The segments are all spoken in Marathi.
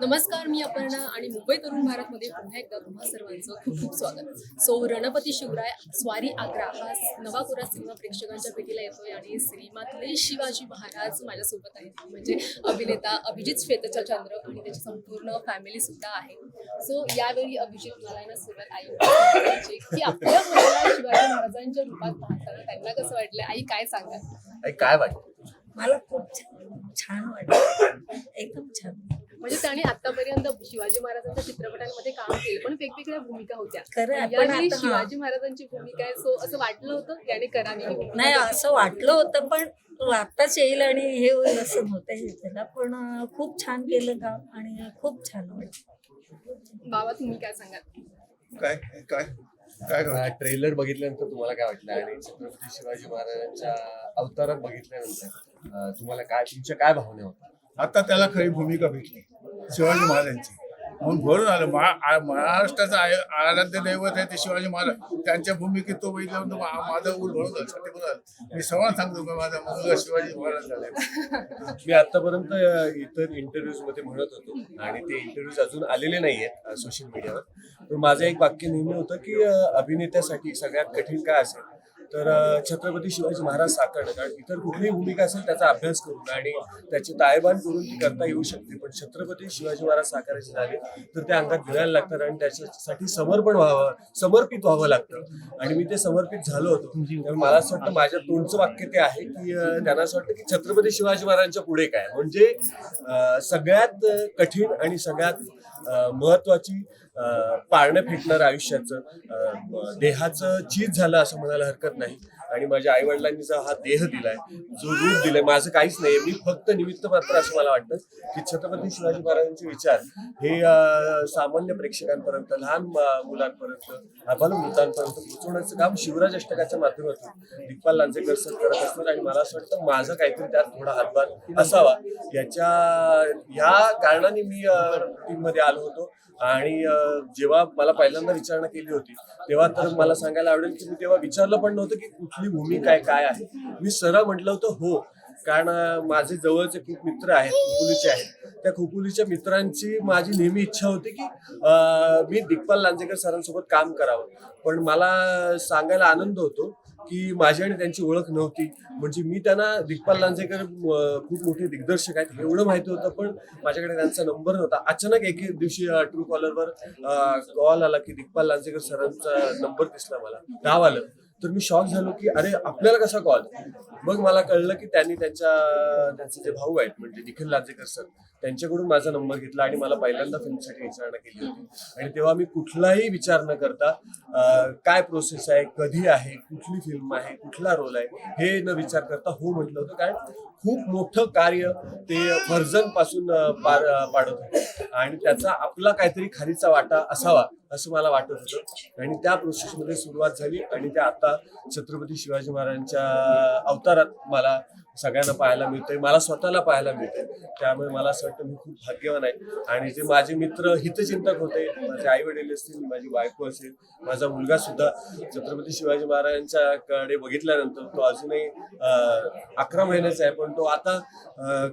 नमस्कार मी अपर्णा आणि मुंबई तरुण भारतमध्ये पुन्हा एकदा तुम्हा सर्वांचं खूप खूप स्वागत. सो रणपती शिवराय स्वारी आग्रा हा नवा कोरा सिनेमा प्रेक्षकांच्या भेटीला येतोय आणि सिनेमातले शिवाजी महाराज माझ्यासोबत आहेत. म्हणजे अभिनेता अभिजित श्वेतचंद्र आणि त्याची संपूर्ण फॅमिली सुद्धा आहे. सो यावेळी अभिजित मला ना सुरुवात आई की आपल्या मुलाला शिवाजी महाराजांच्या रूपात पाहताना त्यांना कसं वाटलं? आई काय आई काय वाटतं मला खूप छान छान वाटलं. एकदम छान. म्हणजे त्याने आतापर्यंत शिवाजी महाराजांच्या चित्रपटांमध्ये काम केलं पण वेगवेगळ्या भूमिका होत्या. यावेळी आता- शिवाजी महाराजांची भूमिका आहे सो असं वाटलं होतं त्याने करावी ही. नाही असं वाटलं होतं पण आताच येईल आणि हे होईल असं नव्हतं त्याला. पण खूप छान केलं काम आणि खूप छान वाटलं. बाबा तुम्ही काय सांगाल? काय काय काय? ट्रेलर बघितल्यानंतर तुम्हाला काय वाटलं? आणि छत्रपती शिवाजी महाराजांच्या अवतारात बघितल्यानंतर तुम्हाला काय तुमच्या काय भावना होत्या? आता त्याला खरी भूमिका भेटली शिवाजी महाराजांची. म्हणून भरून आलं. महा- महाराष्ट्राचं आय- आराध्य दैवत आहे ते शिवाजी महाराज. त्यांच्या भूमिकेत तो बघितल्यानंतर मा- माझं ऊल भरून झालं मी सवाल सांगतो की माझा मुलगा शिवाजी महाराज झाला मी आतापर्यंत इतर इंटरव्ह्यूजमध्ये म्हणत होतो. आणि ते इंटरव्ह्यूज अजून आलेले नाहीयेत सोशल मीडियावर तर माझं एक वाक्य नेहमी होतं की अभिनेत्यासाठी सगळ्यात कठीण काय असेल तर छत्रपती शिवाजी महाराज साकारणं. कारण इतर कुठलीही भूमिका असेल त्याचा अभ्यास करून आणि त्याची तायबान करून ती करता येऊ शकते. पण छत्रपती शिवाजी महाराज साकारायचे झाले तर ते अंगात भिरायला लागतात आणि त्याच्यासाठी समर्पण व्हावं समर्पित व्हावं लागतं. आणि मी ते समर्पित झालो होतो. त्यामुळे मला असं वाटतं माझ्या तोंडचं वाक्य ते आहे की त्यांना असं वाटतं की छत्रपती शिवाजी महाराजांच्या पुढे काय म्हणजे सगळ्यात कठीण आणि सगळ्यात महत्वाची पाळणं फिटणार आयुष्याचं. देहाचं चीज झालं असं म्हणायला हरकत नाही. आणि माझ्या आई वडिलांनी जो हा देह दिलाय जो रूप दिलाय माझं काहीच नाही. मी फक्त निमित्त मात्र असं मला वाटतं की छत्रपती शिवाजी महाराजांचे विचार हे सामान्य प्रेक्षकांपर्यंत लहान मुलांपर्यंत आबाल मृतांपर्यंत पोहोचवण्याचं काम शिवराज अष्टकाच्या माध्यमातून दिग्पाल लांजेकर सर करत असतात. आणि मला असं वाटतं माझा काहीतरी त्यात थोडा हातभार असावा. याच्या ह्या कारणाने मी टीममध्ये आलो होतो. आणि जेव्हा मला पहिल्यांदा विचारणा केली होती तेव्हा तर मला सांगायला आवडेल की मी तेव्हा विचारलं पण नव्हतं की कुठली भूमिका आहे काय आहे. मी सरळ म्हटलं होतं हो. कारण माझे जवळचे खूप मित्र आहेत खोपोलीचे आहेत. त्या खोपोलीच्या मित्रांची माझी नेहमी इच्छा होती की मी दिग्पाल लांजेकर सरांसोबत काम करावं. पण मला सांगायला आनंद होतो की माझी आणि त्यांची ओळख नव्हती. म्हणजे मी त्यांना दिग्पाल लांजेकर खूप मोठे दिग्दर्शक आहेत एवढं माहिती होतं पण माझ्याकडे त्यांचा नंबर नव्हता. अचानक एके दिवशी ट्रू कॉलरवर कॉल आला की दिग्पाल लांजेकर सरांचा नंबर दिसला मला. नाव आलं. तर मी शॉक झालो की अरे आपल्याला कसा कॉल मग मला कळलं की त्यांनी त्यांच्या त्यांचे जे भाऊ आहेत म्हणजे निखिल लाजेकर सर त्यांच्याकडून माझा नंबर घेतला आणि मला पहिल्यांदा फिल्मसाठी विचारणा केली होती. आणि तेव्हा मी कुठलाही विचार न करता काय प्रोसेस आहे कधी आहे कुठली फिल्म आहे कुठला रोल आहे हे न विचार करता हो म्हटलं होतं. कारण खूप मोठं कार्य ते वर्जनपासून पार पाडत होते. आणि त्याचा आपला काहीतरी खारीचा वाटा असावा असं मला वाटत होतं. आणि त्या प्रोसेसमध्ये सुरुवात झाली आणि ते आता छत्रपती शिवाजी महाराजांच्या अवतारात मला सगळ्यांना पाहायला मिळतंय मला स्वतःला पाहायला मिळतंय. त्यामुळे मला असं वाटतं मी खूप भाग्यवान आहे. आणि जे माझे मित्र हितचिंतक होते माझे आई वडील असतील माझी बायको असेल माझा मुलगा सुद्धा छत्रपती शिवाजी महाराजांच्याकडे बघितल्यानंतर तो अजूनही अकरा महिन्याचा आहे पण तो आता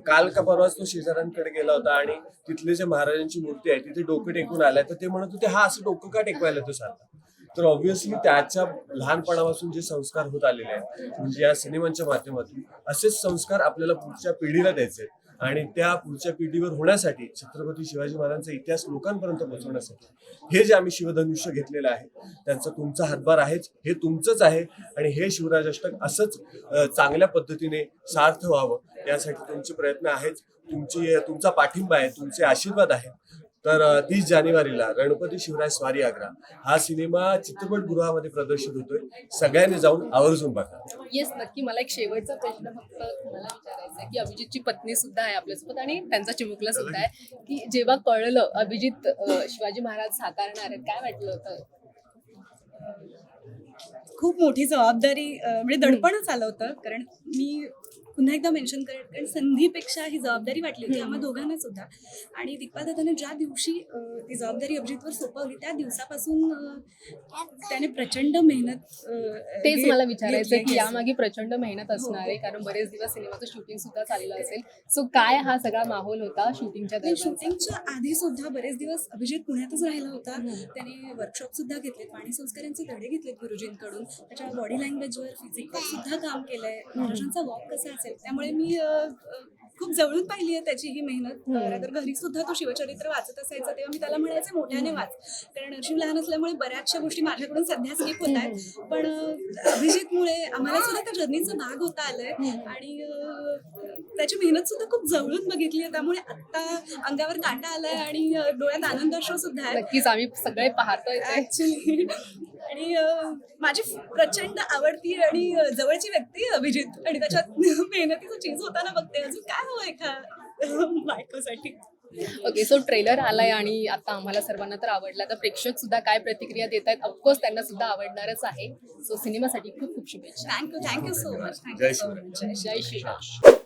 काल का परवाच तो शेजाऱ्यांकडे गेला होता आणि तिथले जे महाराजांची मूर्ती आहे तिथे डोकं टेकून आलाय तर ते म्हणत होते हा असं डोकं का टेकवायला तो सारखा तर ऑब्व्हियसली त्याच्या लहानपणापासून जे संस्कार होत आलेले आहेत म्हणजे या सिनेमांच्या माध्यमातून असेच संस्कार आपल्याला पुढच्या पिढीला द्यायचे आणि त्या पुढच्या पिढीवर होण्यासाठी छत्रपती शिवाजी महाराजांचा इतिहास लोकांपर्यंत पोहोचवण्यासाठी हे जे आम्ही शिवधनुष्य घेतलेलं आहे त्यांचा तुमचा हातभार आहेच हे तुमचंच आहे. आणि हे शिवराज अष्टक असंच चांगल्या पद्धतीने सार्थ व्हावं यासाठी तुमचे प्रयत्न आहेच तुमची तुमचा पाठिंबा आहे तुमचे आशीर्वाद आहेत. तर तीस जानेवारीला गणपती शिवराय स्वारी आग्रा हा सिनेमा चित्रपटगृहामध्ये प्रदर्शित होतोय. सगळ्यांनी जाऊन आवर्जून बघा. येस नक्की. मला एक शेवटचा प्रश्न फक्त तुम्हाला विचारायचा आहे की अभिजितची पत्नी सुद्धा आहे आपल्यासोबत आणि त्यांचा चिमुकला सुद्धा आहे की जेव्हा कळलं अभिजित शिवाजी महाराज साकारणार आहेत काय वाटलं होतं? खूप मोठी जबाबदारी म्हणजे दडपणच आलं होतं. कारण मी पुन्हा एकदा मेन्शन करेन कारण संधीपेक्षा ही जबाबदारी वाटली होती आम्हा दोघांना सुद्धा. आणि दिग्पादाने ज्या दिवशी ती जबाबदारी अभिजितवर सोपवली त्या दिवसापासून त्याने प्रचंड मेहनत तेच मला विचारायचं की. यामागे प्रचंड मेहनत असणार आहे कारण बरेच दिवस सिनेमाचं शूटिंग सुद्धा चाललं असेल. सो काय हा सगळा माहोल होता शूटिंगच्या शूटिंगच्या आधी सुद्धा बरेच दिवस अभिजित पुण्यातच राहिला होता. त्याने वर्कशॉप सुद्धा घेतलेत पाणी संस्कारांचे धडे घेतलेत गुरुजींकडून. त्याच्या बॉडी लँग्वेजवर फिजिकवर सुद्धा काम केलंय. महाराजांचा वॉक कसा असेल. त्यामुळे मी खूप जवळून पाहिली आहे त्याची ही मेहनत. तर घरी सुद्धा तो शिवचरित्र वाचत असायचा तेव्हा मी त्याला म्हणायचे मोठ्याने वाच. कारण शिव लहान असल्यामुळे बऱ्याचशा गोष्टी माझ्याकडून सध्या स्किप होत आहेत. पण अभिजितमुळे आम्हाला सुद्धा त्या जर्नीचा भाग होता आलाय. आणि त्याची मेहनत सुद्धा खूप जवळून बघितली आहे. त्यामुळे आता अंगावर काटा आलाय आणि डोळ्यात आनंद अश्रू सुद्धा आहे नक्कीच आम्ही सगळे पाहतोय. ऍक्च्युली आणि माझी प्रचंड आवडती आणि जवळची व्यक्ती अभिजित. आणि त्याच्यात मेहनतीचं चीज होताना बघते अजून. काय हवं एका बायकोसाठी? ओके सो ट्रेलर आलाय आणि आता आम्हाला सर्वांना तर आवडला. तर प्रेक्षक सुद्धा काय प्रतिक्रिया देत आहेत? ऑफकोर्स त्यांना सुद्धा आवडणारच आहे. सो सिनेमासाठी खूप खूप शुभेच्छा. Thank you thank you so much Jai thank you so Shri much Jai Shriram